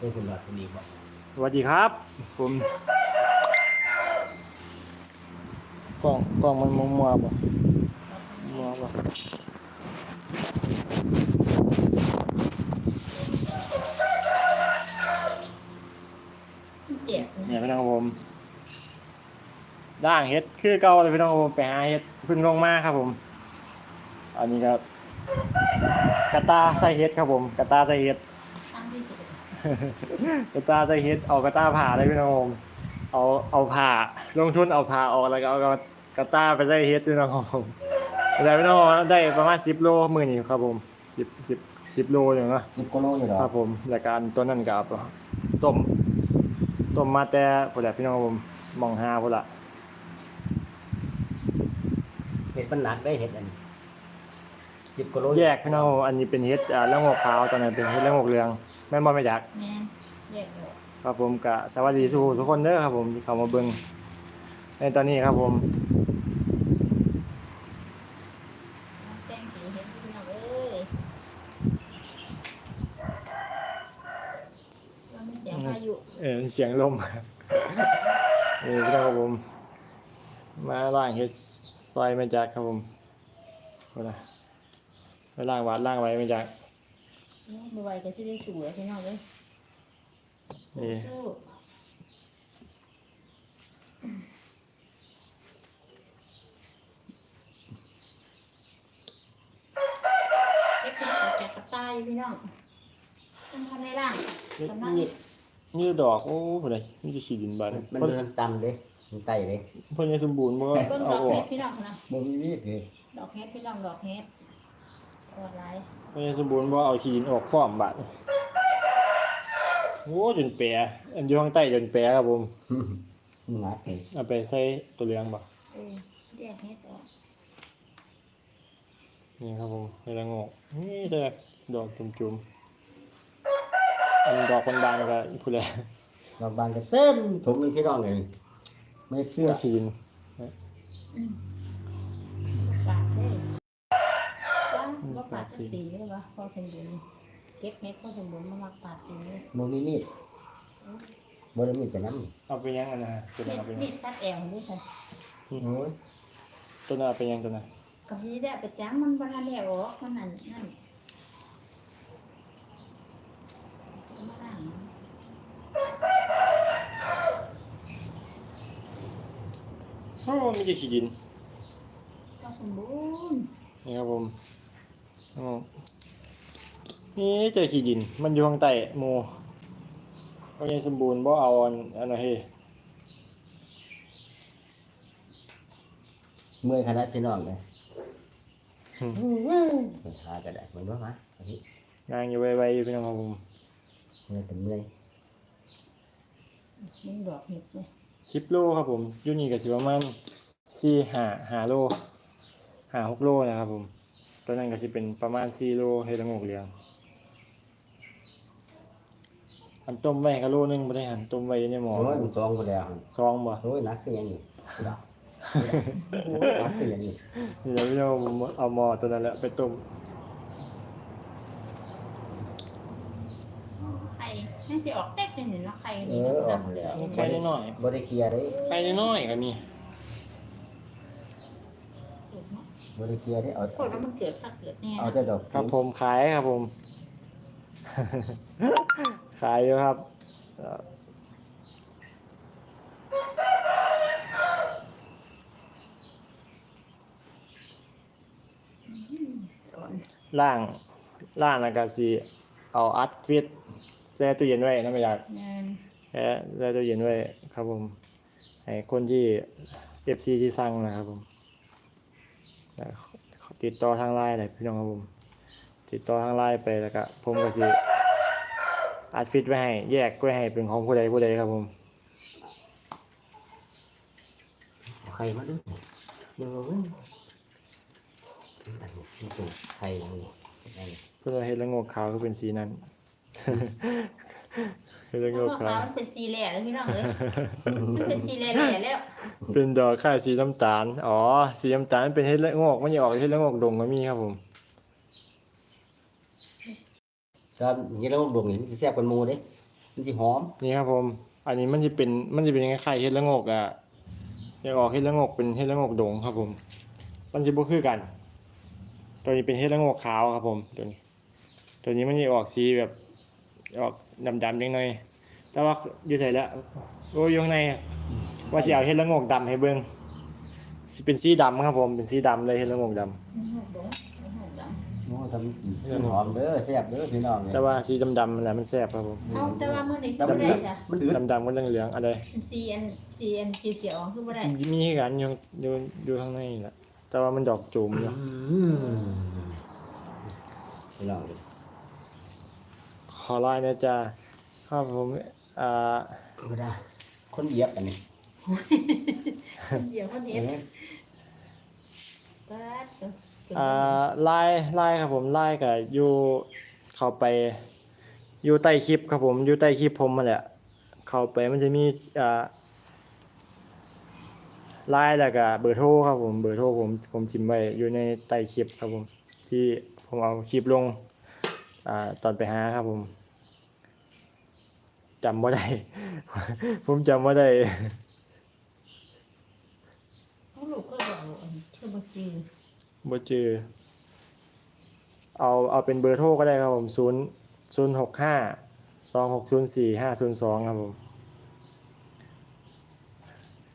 เอ้คุณหลอดคุณดีบอกสวัสดีครับ ผมกล้องกล้องมันมัวมัวๆบ่มัวบ่เจ็บนะเนี่ยพี่น้องครับผมด่างเฮ็ดคือเก่าเลยพี่น้องครับผมไปหาเฮ็ดเพึ่งลงมาครับผม อันนี้ครับกระตาใส่เฮ็ดครับผมกระตาใส่เฮ็ดตั้งที่สุด กระตาใส่เฮ็ดเอากระตาผ่าเลยพี่น้องครับผมเอาเอาผ่าลงทุนเอาผ่าออกแล้วก็เอากระตาไปใส่เฮ็ดพี่น้องครับผมได้พี่น้องได้ประมาณ10โลมื้อนี้ครับผม10 10 10โลอย่างเนาะสิบกิโลอยู่หรอครับผมรายการตัวนั้นกับต้มต้มมาแต่พอแหละพี่น้องครับผมมองหาพอละเห็ดมันหนักได้เห็ดอันสิบกิโลแยกพี่น้องครับผมอันนี้เป็นเฮ็ดอ่าแล้วงอกขาวตอนนั้นเป็นเฮ็ดแล้วงอกเหลือง แม่นบ่แม่นจักแม่นแยกออกครับผมกะสวัสดีสู่ทุกคนเด้อครับผมที่เข้ามาเบิ่งในตอนนี้ครับผมแจ้งสีเห็นพี่น้องเอ้ยเราไม่เสียงพายุเออเสียงลม นี่พี่น้องครับผม มาล่างเฮ็ดซอยแม่จักครับผมเอาล่ะไปล่างวาดล่างไว้แม่จัก บ่ไหวก็สิได้สู้แล้วพี่น้องเอ้ยนี่สู้เก็บเห็ดออกจากกระต่ายพี่น้องทำพันในร่างนี่สำนักนี่นี่ดอก โอ้เพิ่นได้มีแต่ขี้ดินบาดมันเพิ่นเดินตำเลยมันไต่เลยเพิ่นยังสมบูรณ์บ่เบิ่งดเอาอกออเฮ็กดพี่น้องนะบ่มีมีดเลยดอกเฮ็ดพี่น้องดอกเฮ็ดออนไลน์ เพิ่นยังสมบูรณ์บ่เอาขี้ดินออกพร้อมบาดโอ้จนแปรอันอยู่ข้างใต้จนแปรครับผมมันหนักเลยเอาไปใส่ตัวเหลืองบ่เออแยกเฮ็ดออกนี่ครับผมเฮ็ดละโงกนี่เด้อดอกจุ่มๆอันดอกบานๆก็ผู้ใดดอกบานก็เต็มถุงหนึงพี่น้องเลยไม่เสื้อขี้ดินปาดเลยจ้าบ่ ปาดจะตีเลยวะพอสมบูรณ์เก็บเฮ็ดพอสมบูรณ์มามักปาดตีเลยบ่มีมีดบ่ได้มีดแต่น้เอาไปยังอันนะฮะตัวนั้นเอาไปยังนี่ตัดแอวด้วยค่ะำโอ้ยตัวนั้นเอาไปยังตัวนั้นก็สิได้ไปจ้างมันบ่ทันแล้วออกมันนั่นนั่นมาล้างโอ้มีแต่ขี้ดินพอสมบูรณ์นี่ครับผม อ๋อนี่เจอขี้ดิน มันอยู่ข้างใต้หมูก็ยังสมบูรณ์บ่เอาอันอันนั้นเฮ้เมื่อยขนาดพี่น้องเลยอืมไปหาก็ได้มันบ่มาอันนี้งานอยู่ไวๆอยู่พี่น้องครับผมเมื่อยแต่เมื่อยนี่ดอกเห็ดเลยสิบโลครับผมอยู่นี่ก็สิประมาณสี่ห้าห้าโลห้าหกโลนะครับผม ตัวนั้นก็สิเป็นประมาณสี่โลเฮ็ดละโงกเหลืองอันต้มไว้ก็โลนึงบ่ได้หันต้มไว้ในหม้อโอ้ยมันซองบ่แล้วหั่นซองบ่โอ้ยหนักคือหยังนี่ดอกโอ้ยหนักคือหยังนี่นี่เราพี่น้องผมเอาหม้อตัวนั้นแหละไปต้มไข่ให้สิออกเต็กเลยนี่เนาะไข่เอนี่อเนาะออกแล้วไข่น้อยบ่ได้เคลียร์เด้ๆไข่น้อยๆก็มี บ่ได้เคลียร์เด้เอาคนแล้วมันเกิดถ้าเกิดแน่เอาแต่ดอกครับผมขายครับผม ขายอยู่ครับเอ่อล่างล่างแล้วก็สิเอาอัดฟิตแช่ตู้เย็นไว้นะไม่อยากเงินแช่แช่ตู้เย็นไว้ครับผมให้คนที่ FC ที่สั่งนะครับผมแล้ว ติดต่อทางไลน์เลยพี่น้องครับผม ติดต่อทางไลน์ไปแล้วก็ผมก็สิอัดฟิตไว้ให้ แยกไว้ให้เป็นของผู้ใดผู้ใดครับผมเอาไข่มาดูดูอันนี้นี่ตัวไข่อย่างนี้เพื่อเฮ็ดละงกขาวก็เป็นสีนั้น เฮ็ดละโงแล้วกก็ขาวมันเป็นสีแหล่แล้วพี่น้องเอ้ยมันเป็นสีแหล่แหล่แล้วเป็นดอกค่ายสีน้ำตาล อ๋อ สีน้ำตาลเป็นเฮ็ดละโงกมันจะออกเฮ็ดละโงกดงก็มีครับผมตอนนี้เราดวงนี่มันสิแซ่บกันหมูเด้มันสิหอม นี่ครับผม อันนี้มันจะเป็น มันจะเป็นคล้ายๆเฮ็ดละโงกอะอยากออกเฮ็ดละโงกเป็นเฮ็ดละโงกดงครับผม มันสิบ่คือกัน ตัวนี้เป็นเฮ็ดละโงกขาวครับผม ตัวนี้ ตัวนี้มันจะออกสีแบบ ออกดำๆจังหน่อย แต่ว่าอยู่ไสแล้วโอ้ยอยู่ข้างในอะว่าสิเอาเฮ็ดละโงกดำให้เบิ่งสิเป็นสีดำครับผมเป็นสีดำเลยเฮ็ดละโงกดำไม่หกดงไม่หกดำโอ้ทำมันหอมเด้อแซ่บเด้อพี่น้องเนี่ยแต่ว่าสีดำๆนั่นแหละมันแซ่บครับผมเอาแต่ว่ามื้อนี้แต่คือมันบ่ได้จ้ะมันอืดดำๆก็เหลืองๆอะไรเป็นซีอันซีอันเขียวๆคือบ่ได้มีให้กันอยู่อยู่อยู่ข้างในนี่แหละแต่ว่ามันดอกจูมอยู่ อืมพี่น้องเลยข อไลน์นะจ๊ะครับผมอ่าไม่ได้คนเหยียบอันนี้เดี๋ยวคนเฮ็ดเอ๊ะปัดเอออ่าไลน์ไลน์ครับผมไลน์กับอยู่เข้าไป อยู่ใต้คลิปครับผมอยู่ใต้คลิปผมมาแหละเข้าไปมันจะมีอ่าไลน์แล้วก็เบอร์โทรครับผมเบอร์โทรผมผมจิ้มไว้อยู่ในใต้คลิปครับผม ที่ผมเอาคลิปลงอ่าตอนไปหาครับผม จำว่าได้ ผมจำว่าได้เอาลูกก็บอกอันคือบ่จือบ่เจอเอาเอาเป็นเบอร์โทรก็ได้ครับผมศูนย์ศูนย์หกห้าสองหกศูนย์สี่ห้าศูนย์สองครับผม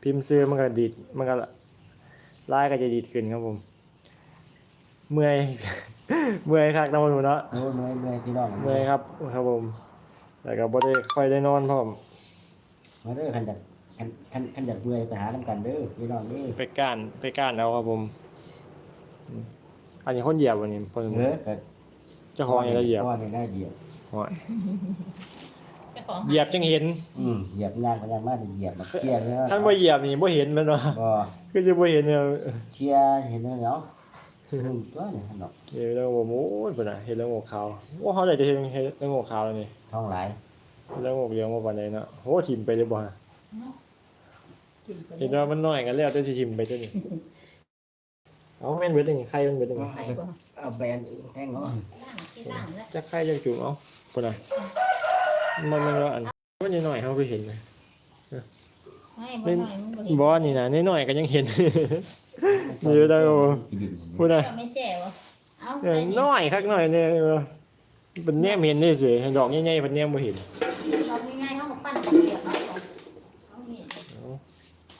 พิมพ์ซื้อมันก็ดีดมันก็ไล่ก็จะดีดขึ้นครับผม เมื่อย เมื่อยคักนะผมเนาะโอ้ยเมื่อยเมื่อยพี่น้องเมื่อยครับครับผม แต่ก็บ่ได้ค่อยได้นอนพร้อมมาเด้อขันจากขันขันขันจากเมื่อยไปหาน้ำกันเด้อพี่น้องเด้อไปก้านไปก้านเอาครับผมอืมอันนี้คนเหยียบวันนี้คนเออก็เจ้าของอย่างละเหยียบพ่อนี่ได้เหยียบโอ้ยเจ้าของเหยียบจังเห็นอืมเหยียบยางก็ยังมาได้เหยียบมาเคลียร์เนาะท่านบ่เหยียบนี่บ่เห็นแมันว่าบ่คือจะบ่เห็นเนี่ย เคลียร์เห็นแล้วเนาะ อืมตัวนี่ดอกเห็นแล้วผมโอ้ยพุ่นน่ะเห็นแล้วงอกขาวว่าเขาได้จะเห็นเห็นแล้วงอกขาวแล้วนี่ท้องหลายเห็นแล้วงอกเหลืองบ่ปานใดเนาะโหทิ่มไปเลยบ่ฮะกินไปเห็นว่ามันน้อยกันแล้วแต่สิทิ่มไปตัวนี้เอาแม่นเบิดนี่ไข่มันเบิดนี่ไปบ่เอาแบนแห้งเนาะล่างที่ล่างแล้วจักไข่จักจุ่มเอาพุ่นน่ะมันมันว่าอันมันน้อยเฮาไปเห็นนะไม่บ่หน่อยมันบ่เห็นบ่นี่น่ะน้อยๆก็ยังเห็น อยู่แล้วพุ่นน่ะก็ไม่แจ๋วเอาเอใส่อนี่น้อยคักน้อยเนี่ยเออเป็นแนมเห็นได้สิดอกใหญ่ๆเพิ่นแนมบ่เห็นเราง่ายๆเฮามาปั้นจักเดียวเอาเอานี่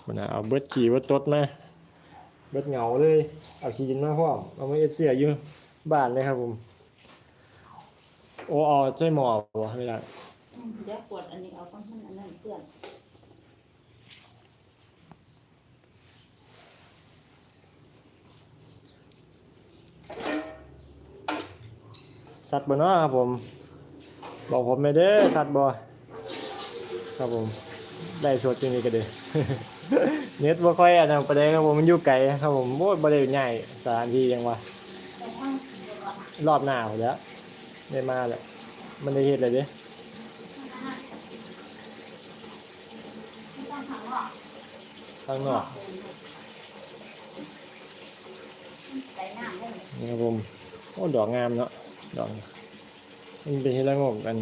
มันน่ะเอาเบิดขี่เบิดตดมาเบิดเหงาเลย เอาขี้ดินมาพร้อมเอามาเอ็ดเสื้ออยู่บ้านเลยครับผมโอ้เอาใช่หมอบ่ไม่ได้เดี๋ยวปวดอันนี้เอาต้องอันนั้นเพื่อน สัตว์บ่เนาะครับผม บอกผมไม่เด้อสัตว์บ่ครับผม ได้สดจริงๆก็เด้อเน็ตบ่ค่อยอันนั้นปานใดครับผมมันอยู่ไกลครับผมโอ้ยบ่ได้ง่ายสถานที่ยังว่าไงเดี๋ยวก่อนรอบหน้าพุ่นแล้วได้มาแล้วมันได้เฮ็ดแล้วเด้ต้องทางว่าข้างนอก ไปน้ำได้ไหมนี่ครับผมโอ้ดอกงามเนาะดอกนี่มันเป็นเฮ็ดละโงกกัน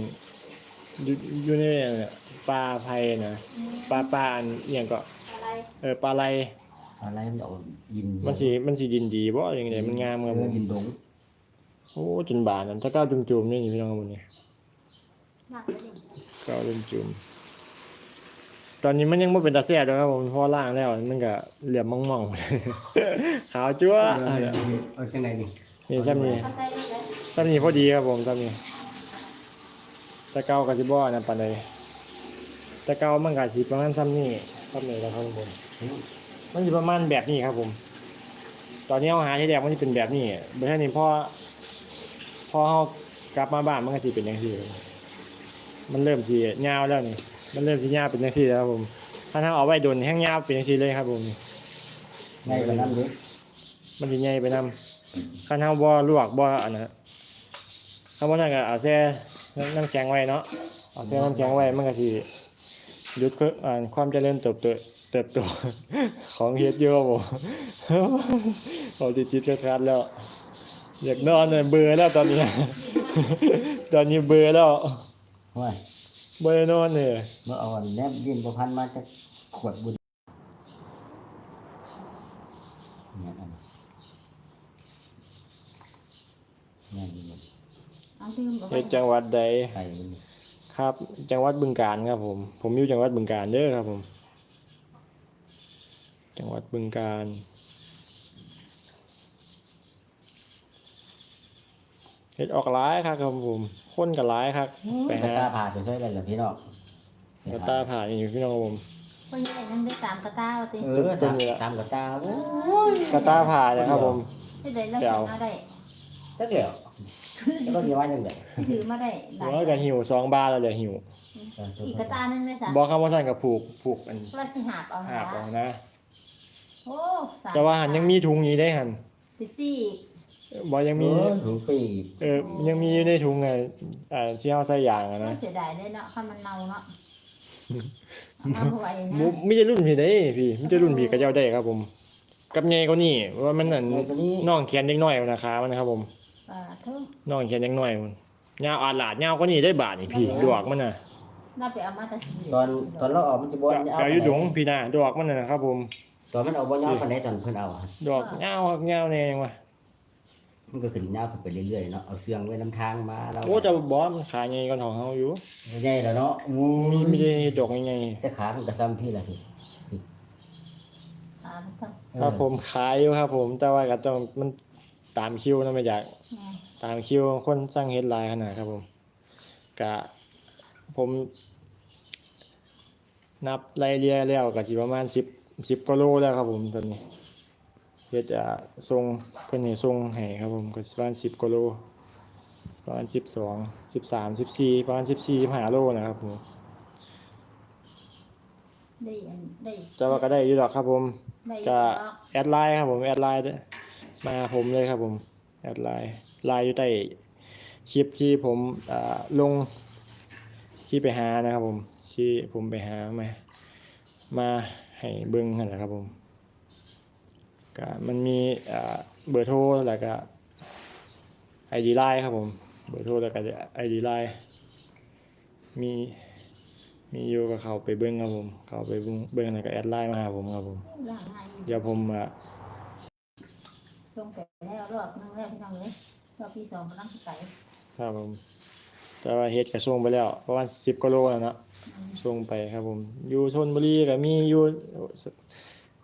อยู่อยู่ในเนี่ยปลาไผนะปลาปลาอันเอียงก็อะไรเออปลาไหลอะไรมันเอายินมันสิมันสิดินดีบ่อย่างไดมันงามครับผมยินดงโอ้จนบานนั่นถ้าก้าวจุ่มๆนี่นี่พี่น้องครับผมนี่มากเลยดิก้าวจุ่มๆ ตอนนี้มันยังบ่เป็นตาแซ่บดอกครับผมเพอล่างแล้ว มันก็เหลี่ยมมองๆ ขาวจั๊วเออเอางไดนี่นี่ซ้ำนี่เข้าใจเลยเลยซ้ำนี่พอดีครับผมซ้ำนี่แต่เก่าก็สิบ่อันนั้นปานใดแต่เก่ามันก็สิประมาณซ้ำนี่ซ้ำนี่แหล้วครับผมมันสิประมาณแบบนี้ครับผม ตอนนี้เอาหาที่แรกมันสิเป็นแบบนี้เบ่ทันนี้พอพอเฮากลับมาบ้านมันก็สิเป็นจังซี่ครับมันเริ่มสิยาวแล้วนี่ มันเริ่มสิยาวเป็นจังซี่แล้วครับผมถ้าถ้าเอาไว้โดนแห้งยาวเป็นจังซี่เลยครับผมในกระนั้นเด้มันสิใหญ่ไปนำคันเฮาบ่ลวกบ่อันนั้นคำว่านั้นก็เอาแช่น้ำแข็งไว้เนาะเอาแช่น้ำแข็งไว้มันก็สิหยุดคืออ่าความเจริญเติบโตเติบโตของเฮ็ดอยู่ครับผมเอาติดจิตกระทัดแล้วอยากนอนเลยเบื่อแล้วตอนนี้ ตอนนี้เบื่อแล้วว่า บ่ได้นอนเนี่ยเมื่อเอาอันแนบดินประพันธ์มาจะขวดบุญเนี่ยอันนี้เนี่ยนี่เอาดื่มก็เฮ็ดจังหวัดใดไข่มันครับ จังหวัดบึงกาฬครับผม ผมอยู่จังหวัดบึงกาฬเด้อครับผม จังหวัดบึงกาฬ เฮ็ดออกหลายครับครับผมคนก็หลายครับไปกระหาตาผ่าไปใช้อะไรล่ะพี่น้องกระตาผ่าอยู่พี่น้องครับผมพ่อใหญ่นั่นได้ตามกระต้าเอาติเออสามสามกระตาโอ้ยกระตาผ่าเนี่ยครับผมที่ได้แล้วเดี๋ยวเอาได้จักเดียวแล้วก็สิว่าจังได๋ที่ถือมาได้หลายหัวก็หิวสองบาทแล้วเดี๋ยวหิวอีกกระตาหนึงเลยจ้ะบอกคำว่าสั่นกับผูกผูกอันพระสิหาบเอาหาบเอานะโอ้สมแต่ว่าหันยังมีถุงนี้ได้หันพิซี่ บอกยังมีมี ถุงฟรีเออยังมีอยู่ในอีไงอ่าที่เฮาใส่ยางอะก็นะเสียดายได้เนาะข้ามันเน่าเนาะเอามาไว้นะบ่มีแต่รุ่นพี่ได้พี่มีแต่รุ่นพี่ก็เจ้าได้ครับ ผม กับใหญ่กว่านี้ว่ามันนั่นในตัวนี้น้องแขนเด็กน้อยมันนะครับมันนะครับผมอ่าเท่าน้องแขนเด็กน้อยมันยาวอาดลาดยาวกว่านี้ได้บาทนี่พี่ดอกมันน่ะน่าไปเอามาแต่สีตอนตอนเราออกมันสิบ่แปลอยู่ดงพี่น่ะดอกมันน่ะนะครับ ผม ตอนมันเอาบ่ยาวปานใดตอนเพิ่นเอาอะดอกยาวครับยาวแน่จังวะ มันก็ขึ้นยาวขึ้นไปเรื่อยๆเนาะเอาเสื่องไว้นำทางมาเราโอ้แต่บอสมันขายใหญ่กว่าของเฮาอยู่ใหญ่แล้วเนาะงูมีมีได้ดอกใหญ่แต่ขามันก็ซ้ำพี่ล่ะพี่อ่ามันต้องๆครับผมขายอยู่ครับ ผมแต่ว่าก็ต้องมันตามคิวนะไม่อยากไงตามคิวคนสร้างเฮ็ดหลายขนาดครับ ผมกะผม นับไล่เรียแล้วก็สิประมาณ10 10กิโลแล้วครับ ผมตอนนี้เฮ็ดอ่าส่งเพิ่นให้ส่งให้ครับผมก็สิประมาณ10กิโลประมาณ12 13 14ประมาณ14 15โลนะครับผมได้อันได้แต่ว่าก็ได้อยู่ดอกครับผมได้ก็เนาะแอดไลน์ครับผมแอดไลน์ด้วยมาหาผมเลยครับผมแอดไลน์ไลน์อยู่ใต้คลิปที่ผมอ่าลงที่ไปหานะครับผมที่ผมไปหามามาให้เบิ้งนั่นแหละครับผม ก็มันมีอ่าเบอร์โทรแล้วก็ไอดีไลน์ครับผม เบอร์โทรแล้วก็ไอดีไลน์มีมีอยู่กับเขาไปเบิ้งครับผม เขาไปเบิ้งเบิ้งแล้วก็แอดไลน์มาหาผมครับผมร่างกายอยู่เดี๋ยวผมอะส่งไปแล้วรอบนึงแล้วพี่น้องเลยรอบที่สองกำลังสิไปครับผม แต่ว่าเฮ็ดก็ส่งไปแล้วประมาณ10กิโลแล้วเนาะส่งไปครับผม อยู่ชลบุรีก็มีอยู่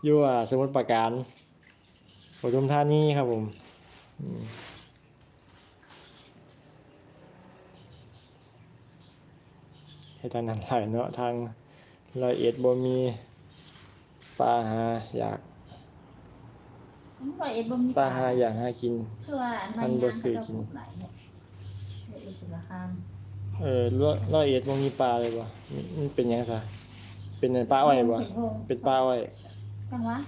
อยู่อ่าสมุทรปราการ ปทุมธานีครับผมอืมให้ทางนั้นหลายเนาะทางร้อยเอ็ดบ่มีปลาหาอยากร้อยเอ็ดบ่มีปลาหาอยากหากินคือว่าอันมันบ่ซื้อกินหลายเนี่ยเดี๋ยวอิสระคามเออร้อยร้อยเอ็ดบ่มีปลาเลยบ่มันมันเป็นหยังซะเป็นอันปลาอ้อยบ่เป็นธงเป็นปลาอ้อยจังวะ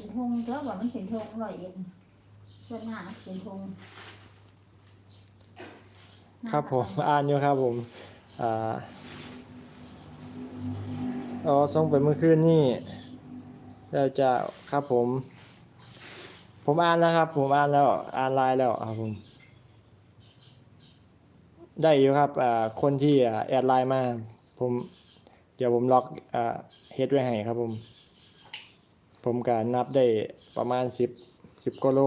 เป็นธงเจ้าบอกมันเป็นธงร้อยเอ็ดส่วนหน้ามันเป็นธงครับผมอ่านอยู่ครับผมอ่าอ๋อส่งไปเมื่อคืนนี่แล้วจะครับผม ผมอ่านแล้วครับ ผมอ่านแล้วอ่านไลน์แล้วครับผม ได้อยู่ครับอ่าคนที่อ่าแอดไลน์มาผม เดี๋ยวผมล็อกอ่าเฮ็ดไว้ให้ครับผม ผมก็นับได้ประมาณสิบสิบกว่าโล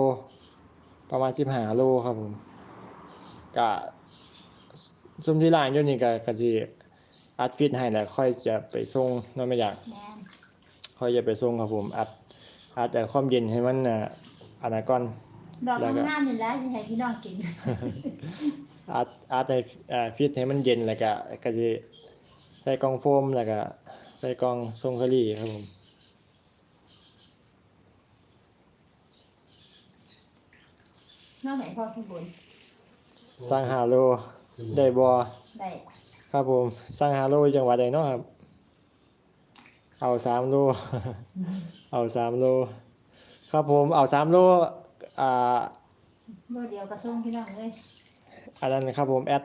ประมาณสิบห้าโลครับผมก็ซุมที่ร้านอยู่นี่ก็ก็สิอัดฟิตให้แล้วค่อยจะไปส่งเนาะไม่อยากแม่นค่อยจะไปส่งครับผม อัดอัดแต่ความเย็นให้มันอะอันนั้นก่อนดอกแล้วก็งามๆนี่แหละที่ให้พี่น้องกินอัดอัดในอ่าฟิตให้มันเย็นแล้วก็ก็สิใส่กล่องโฟมแล้วก็ใส่กล่องส่งเคอรี่ครับผม น้องไหนพ่อข้างบนสั่งหาโลได้บ่ได้ครับผมสั่งหาโลจังหวัดใดเนาะครับ เอาสามโล เอาสามโล ครับผมเอาสามโลอ่าเบอร์เดียวกระส่งพี่น้องเลยอันนั้นครับผมแอด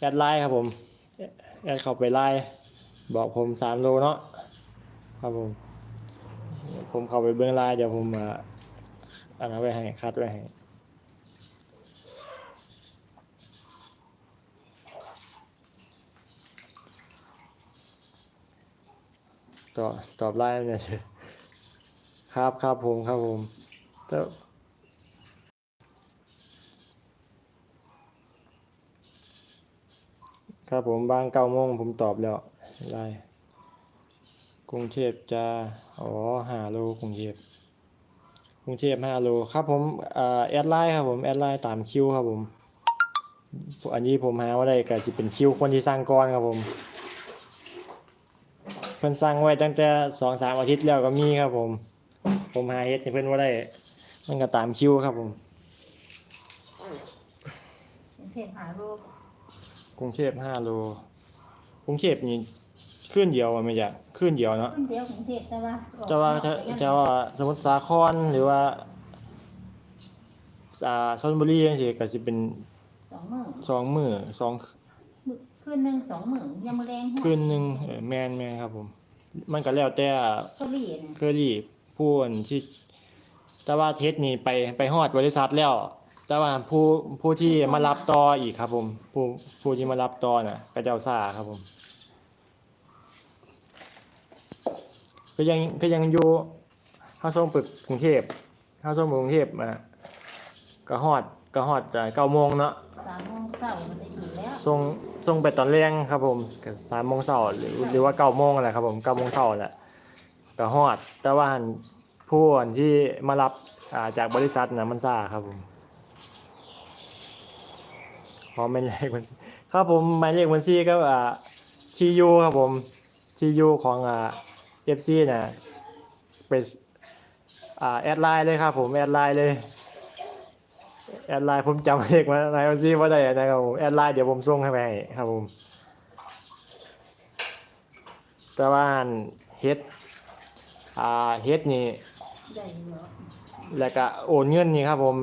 แอดไลน์ครับผมแอดเข้าไปไลน์บอกผมสามโลเนาะครับผม ผมเข้าไปเบื้องไลน์เดี๋ยวผมอ่า อันนั้นไว้ให้คัดไว้ให้ตอบตอบไลน์เนี่ยครับครับผมครับผมแต่ครับผมบ้างเก้าโมงผมตอบแล้วไลน์กรุงเทพจะอ๋อหาโลกรุงเทพ กรุงเทพห้าโลครับผมอ่าแอดไลน์ครับผมแอดไลน์ตามคิวครับผมอันนี้ผมหาว่าได้ก็สิเป็นคิวคนที่สร้างก่อนครับผมเพิ่นสั่งไว้ตั้งแต่สองสามอาทิตย์แล้วก็มีครับผม ผมหาเฮ็ดให้เพิ่นว่าได้ มันก็ตามคิวครับผมกรุงเทพหาลูกกรุงเทพห้าโลกรุงเทพนี่ ขึ้นเดียวอะไม่อยากขึ้นเดียวเนาะคนเดียวกรุงเทพแต่ว่าจะว่าจะจะว่าสมุทรสาครหรือว่าอ่าชลบุรีจังซี่ก็สิเป็นสองมื้อสองมื้อสองมื้อคืนหนึงสองมื้อยังมื้อแรงคืนหนึงเออแม่นแม่นครับผม มันก็แล้วแต่ เกาหลีน่ะเคอรี่ผู้อันที่แต่ว่าเทสนี่ไปไปฮอดบริษัทแล้ว แต่ว่าผู้ผู้ที่มารับต่ออีกครับผม ผู้ผู้ที่มารับต่อน่ะก็เจ้าซ่าครับผม ก็ยังก็ยังอยู่เฮาส่งปึกกรุงเทพเฮาส่งปึกกรุงเทพมาก็ฮอดก็ฮอดเก้าโมงเนาะสามโมงเช้ามันได้อยู่แล้วส่งส่งไปตอนแรงครับผมก็สามโมงเช้าหรือหรือว่าเก้าโมงอะไรครับผมเก้าโมงเช้าแหละก็ฮอด แต่ว่าหั่นผู้อันที่มารับอ่าจากบริษัทนะมันซ่าครับผมพร้อมหมายเลขบัญชีครับผมหมายเลขบัญชีก็อ่าทียูครับผมทียูของอ่า เอฟซีน่ะเป็นอ่าแอดไลน์เลยครับผมแอดไลน์เลยแอดไลน์ผมจำเลขมาในบัญชีว่าได้นะครับผมแอดไลน์เดี๋ยวผมส่งให้ไปให้ครับผมแต่ว่าอันเฮ็ดอ่าเฮ็ดนี่แล้วก็โอนเงินนี่ครับผม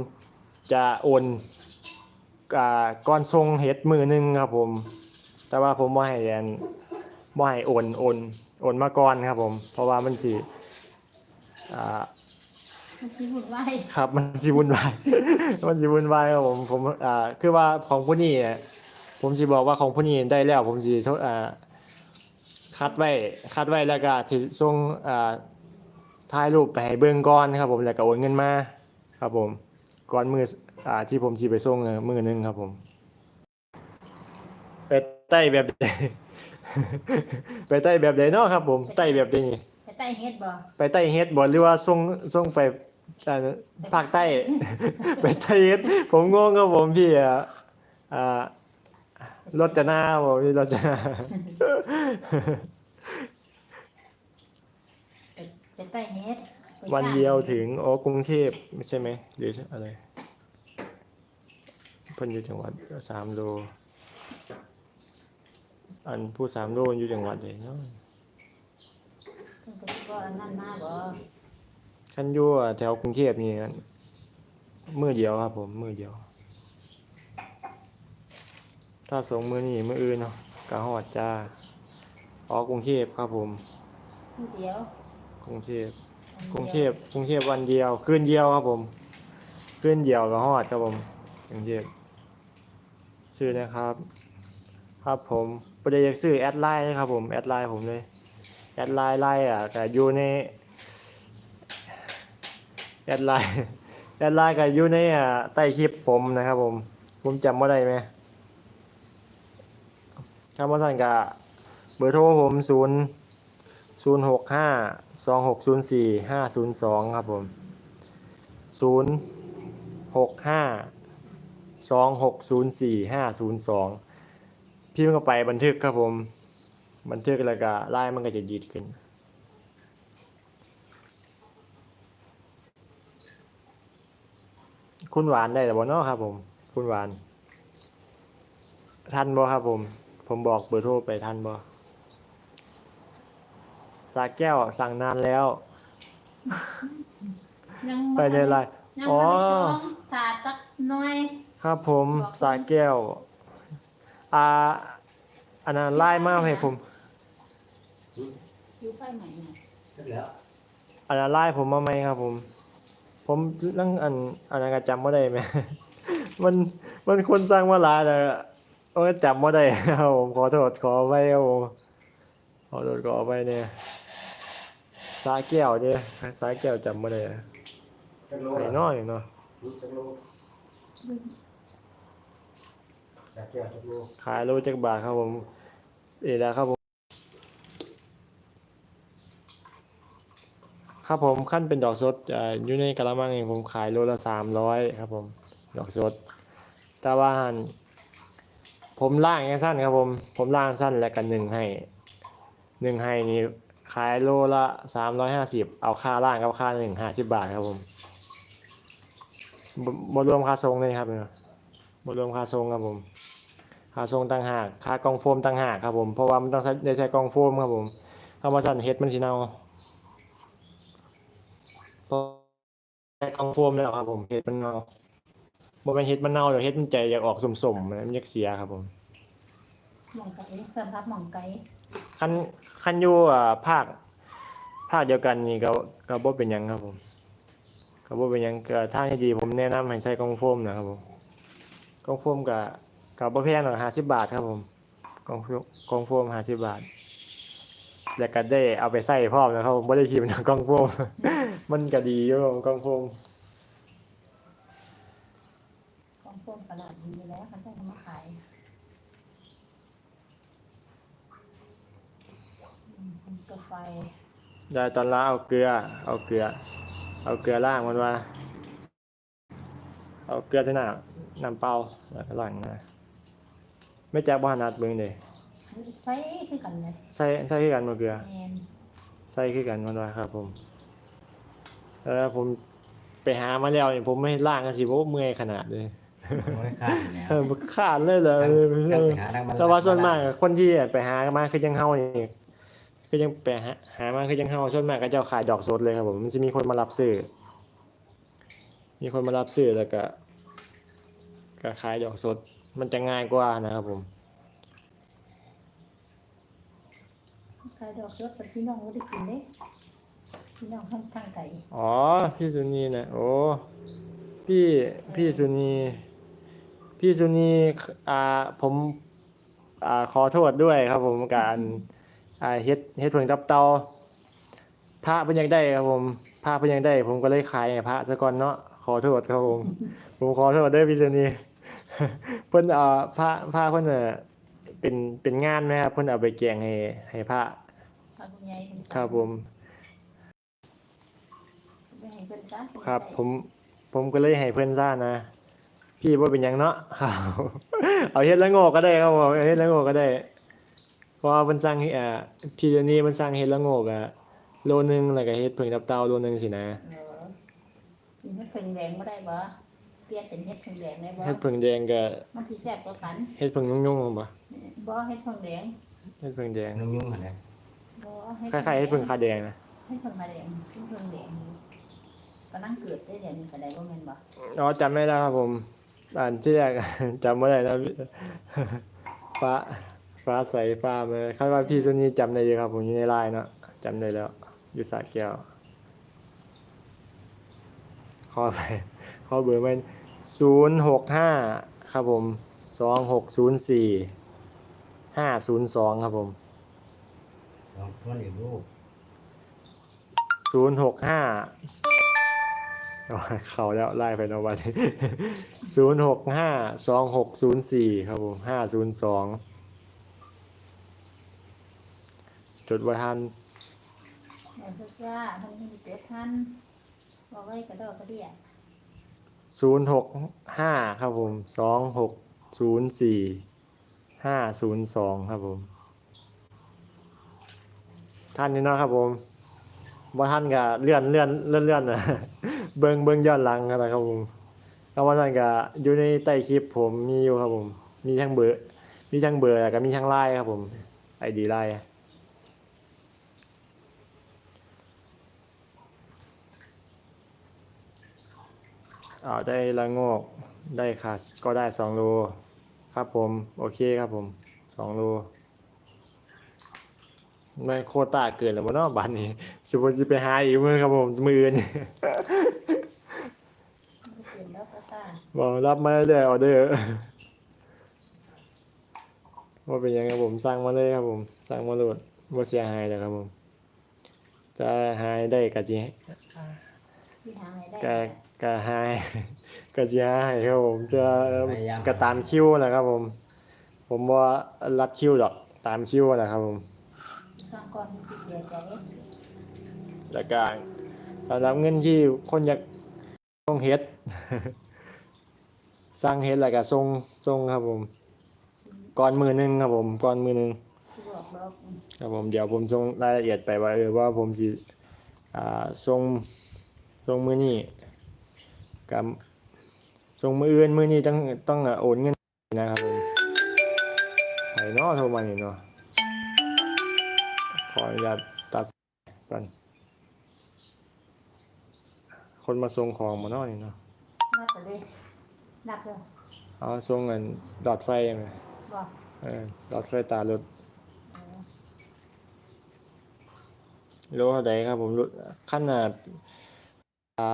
จะโอนอ่าก่อนส่งเฮ็ดมือหนึ่งครับผม แต่ว่าผมบ่ให้อันบ่ให้โอนโอน โอนมาก่อนครับ ผม เพราะว่ามันสิอ่ามันสิวุ่นวายครับ มันสิวุ่นวาย มันสิวุ่นวายครับผมผมอ่าคือว่าของผู้นี้เนี่ยผมสิบอกว่าของผู้นี้ได้แล้ว ผมสิทดอ่าคัดไว้คัดไว้แล้วก็สิส่งอ่าถ่ายรูปไปให้เบิ่งก่อนครับ ผมแล้วก็โอนเงินมาครับ ผมก่อนมืออ่าที่ผมสิไปส่งเออมือหนึงครับ ผมไปใต้แบบใด ไปใต้แบบใดเนาะครับผมใต้แบบใดนี่ ไปใต้เฮ็ดบ่ไปใต้เฮ็ดบ่หรือว่าส่งส่งไปอ่าภาคใต้ ไปใต้เฮ็ดผมงงครับผมพี่อะอ่ารถจะหน้าบ่พี่รถจะหน้าไปไปใต้เฮ็ดไปวันเดียวถึงอ๋อกรุงเทพไม่ใช่ไหมหรืออะไรเพิ่นอยู่จังหวัดสามโล อันผู้สามโลอยู่จังหวัดใดเนาะเพิ่นก็สิบ่อันนั้นมาบ่คันอยู่อะแถวกรุงเทพนี่มื้อเดียวครับผม มื้อเดียว ถ้าส่งมื้อนี้มื้ออื่นเนาะก็ฮอดจ้าอ๋อกรุงเทพครับผมผู้เดียวกรุงเทพกรุงเทพกรุงเทพวันเดียวคืนเดียวครับผมคืนเดียวก็ฮอดครับผมกรุงเทพชื่อนะครับ ครับผม ประเดี๋ยวอยากซื้อแอดไลน์นะครับผมแอดไลน์ผมเลยแอดไลน์ไลน์อะแต่อยู่ในแอดไลน์แอดไลน์ก็อยู่ในอ่าใต้คลิปผมนะครับผมผมจำว่าได้ไหมคำว่าสั่นกะเบอร์โทรผมศูนย์ศูนย์หกห้าสองหกศูนย์สี่ห้าศูนย์สองครับผมศูนย์หกห้าสองหกศูนย์สี่ห้าศูนย์สอง พี่มันก็ไปบันทึกครับผม บันทึกแล้วก็ไล่มันก็จะดีดขึ้น คุณหวานได้แต่บ่เนาะครับ ผม คุณหวาน ทันบ่ครับผม ผมบอกเบอร์โทรไปทันบ่สาแก้วสั่งนานแล้ว ยังไปในไลน์ยังอ๋อบ่ได้ชมถาดสักหน่อย ครับผมบอกสาแก้ว อ่าอันนั้นไล่มาให้ผมอยู่ไฟใหม่น่ะเสร็จแล้วอันนั้นไล่ผมมาไหมครับ ผม ผมเรื่องอันอันนั้นก็จำไม่ได้ไหม มันมันคนสร้างมาหลายแต่โอ้ยจำไม่ได้ครับผมขอโทษขอไปครับผมขอโทษขอไปเนี่ยสายแก้วเด้สายแก้วจำบ่ได้อะจักโลไอ้ละน้อยเนาะจักโล จักแก้วจักโลขายโลจักบาทครับผมเอ้แล้วครับผม ครับผมขั้นเป็นดอกสดออยู่ในกะละมังเองผมขายโลละ300ครับผม ดอกสด แต่ว่าหั่นผมล่างยังสั้นครับผม ผมล่างสั้นแล้วกันหนึ่งให้หนึ่งให้นี่ขายโลละสามร้อยห้าสิบเอาค่าล่างกับค่าหนึ่งห้าสิบบาทครับผมบบรวมค่าทรงเลยครับเนี่ยบรวมค่าทรงครับผม ค่าทรงต่างหากค่ากล่องโฟมต่างหากครับผมเพราะว่ามันต้องใช้ได้ใช้กล่องโฟมครับผมเอามาสั่นเฮ็ดมันสิเน่าเพราะใช้กล่องโฟมแล้วครับผมเฮ็ดมันเน่าบ่แม่นเฮ็ดมันเน่าเดี๋ยวเฮ็ดมันใจอยากออกสมๆมันอยากเสียครับผมหม่องไก่สำหรับหม่องไก่คันคันอยู่อ่าภาคภาคเดียวกันนี่ก็ก็บ่เป็นหยังครับผมก็บ่เป็นหยังก็ทางที่ดีผมแนะนำให้ใช้กล่องโฟมนะครับผมกล่องโฟมก็ ก็บ่แพงหรอก50บาทครับผมกล่องโฟมกล่องโฟม50บาทแล้วก็ได้เอาไปใส่พร้อมนะครับผมบ่ได้ทิ่มกล่องโฟมมันก็ดีอยู่ครับผมกล่องโฟมของพวกตลาดดีอยู่แล้วเขาจะเอามาขายอืมกาแฟได้ตอนละเอาเกลือ เอาเกลือ เอาเกลือล้างมันว่าเอาเกลือใส่น้ำน้ำเปล่าแล้วก็ล้างนะ ไม่จักบ่ถนัดเบิ่งเด้ใส่คือกันเลยใส่ใส่คือกันบ่เกลือ แมนใส่คือกันมันว่าครับ ผมแล้วผมไปหามาแล้วนี่ผมไม่ล้างกันสิบ่เมื่อยขนาดเลยโอ้ยขาดแล้วเออบ่ขาดเลยเหรอกันไปหาทางมันแต่ว่าส่วนมากคนที่ไปหามาคือยังเฮานี่คือยังไปหาหามาคือยังเฮาส่วนมากก็เจ้าขายดอกสดเลยครับผมมันจะมีคนมารับซื้อมีคนมารับซื้อแล้วก็ก็ขายดอกสด มันจะง่ายกว่านะครับผมขายดอกสดแต่พี่น้องก็ได้กินเด้พี่น้องข้างทางไก่อ๋อ พี่สุนีนะโอ้พี่พี่สุนี พี่สุนีอ่าผมอ่าขอโทษด้วยครับผมการอ่าเฮ็ดเฮ็ดเพิ่งตับเตาพระเพิ่นอยากได้ครับผมพระเพิ่นอยากได้ ผมก็เลยขายให้พระซะก่อนเนาะขอโทษครับผม ผมขอโทษเด้อพี่สุนี เพิ่นเอาพระพระเพิ่นน่ะเป็นเป็นงานไหมครับเพิ่นเอาไปแจกให้ให้พระพาคุณยายเป็นครับผม ไปให้เพิ่นซะครับ ผมผมก็เลยให้เพื่อนซ่านะ พี่ว่าเป็นหยังเนาะครับ เอาเฮ็ดละโงกก็ได้ครับผมเอาเฮ็ดละโงกก็ได้เพราะว่าเพิ่นสั่งให้อ่าพี่เดี๋ยวนี้เพิ่นสั่งเฮ็ดละโงกอะโลนึงแล้วก็เฮ็ดเพิ่งตับเตาโลนึงสินะเออกินเฮ็ดเพิ่งแดงบ่ได้บ่เป ลี่ยนเป็นเฮ็ดเพิ่งแดงได้บ่เฮ็ดเพิ่งแดงก็มันสิแซ่บกว่ากันเฮ็ดเพิ่งยุ่งๆบ่บ่เฮ็ดเพิ่งแดงเฮ็ดเพิ่งแดงนุ่งยุ่งอะไรบ่คล้ายๆเฮ็ดเพิ่งขาแดงนะเฮ็ดเพิ่งมาแดงเฮ็ดเพิ่งแดงกำลังเกิดได้เดี๋ยวนี้ก็ได้บ่แม่นบ่อ๋อจำไม่ได้ครับผมอ่านที่แรกจำบ่ได้แล้วฟ้าฟ้าใสฟ้ามาคาดว่าพี่ซุนี่จำได้อยู่ครับ ผมอยู่ในไลน์เนาะจำได้แล้ว อยู่สระแก้วขอไปขอเบอร์มัน ศูนย์หกห้าครับผมสองหกศูนย์สี่ห้าศูนย์สองครับผมสองคนอีกลูกศูนย์หกห้าเขาแล้วไล่ไปแล้ววันศูนย์หกห้าสองหกศูนย์สี่ครับผมห้าศูนย์สองจดไว้ทันเดี๋ยวซักซ่าเพิ่นสิเกิดทันบ่ไว้กระดอกกระเดี่ย ศูนย์หกห้าครับผมสองหกศูนย์สี่ห้าศูนย์สองครับผม ท่านนี้เนาะครับผมว่าท่านก็เลื่อนเลื่อนเลื่อนเลื่อนนะเบิ่งเบิ่งย้อนหลังนะครับผมแล้วว่าท่านก็อยู่ในใต้คลิปผมมีอยู่ครับผม มีทั้งเบอร์มีทั้งเบอร์แล้วก็มีทั้งไลน์ครับผมไอดีไลน์ อาได้ละโงกได้ค่ะก็ได้สองโลครับผม โอเคครับผมสองโลมันโควตาเกินแล้วบ่เนาะบัดนี้สิบ่สิไปหาอีกมื้อครับผมมื้ออื่นบ่เกินแล้วซักซ่าบ่รับมาเรื่อยๆออเดอร์บ่เป็นหยังครับผมสั่งมาเลยครับผมสั่งมาโหลดบ่เสียหายแล้วครับผมจะหายได้ก็สิที่ทางไหนได้ ก็ก็หายก็สิหายครับผมจะก็ตามคิวนะครับผม ผมว่ารัดคิวดอกตามคิวนะครับผม สร้างก่อนที่เสียใจแล้วก็สำหรับเงินที่คนอยากส่งเฮ็ด สร้างเฮ็ดแล้วก็ส่งส่งครับผม ก่อนมือหนึงครับผม ก่อนมือหนึง ที่บอกเราครับผมเดี๋ยวผมส่งรายละเอียดไปว่าเออว่าผมสิอ่าส่งส่งมือนี้ กับส่งมืออื่นมือนี้ต้องต้องโอนเงินนะครับผมไผเนาะโทรมานี่เนาะขออนุญาตตัดก่อนคนมาส่งของมาเนาะนี่เนาะนับไปเลยนับเลยเอาส่งเงินดอดไฟไหมบอกเออดอดไฟตารถเออรถเท่าใดครับผมรถขนาดอ่า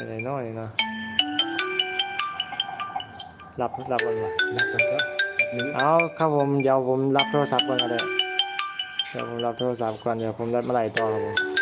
อะไรน้อยเนาะรับรับก่อนวะนักกันก็แบบนี้เอาครับผมเดี๋ยวผมรับโทรศัพท์ก่อนก็ได้เดี๋ยวผมรับโทรศัพท์ก่อนเดี๋ยวผมรับมาไหลต่อครับผม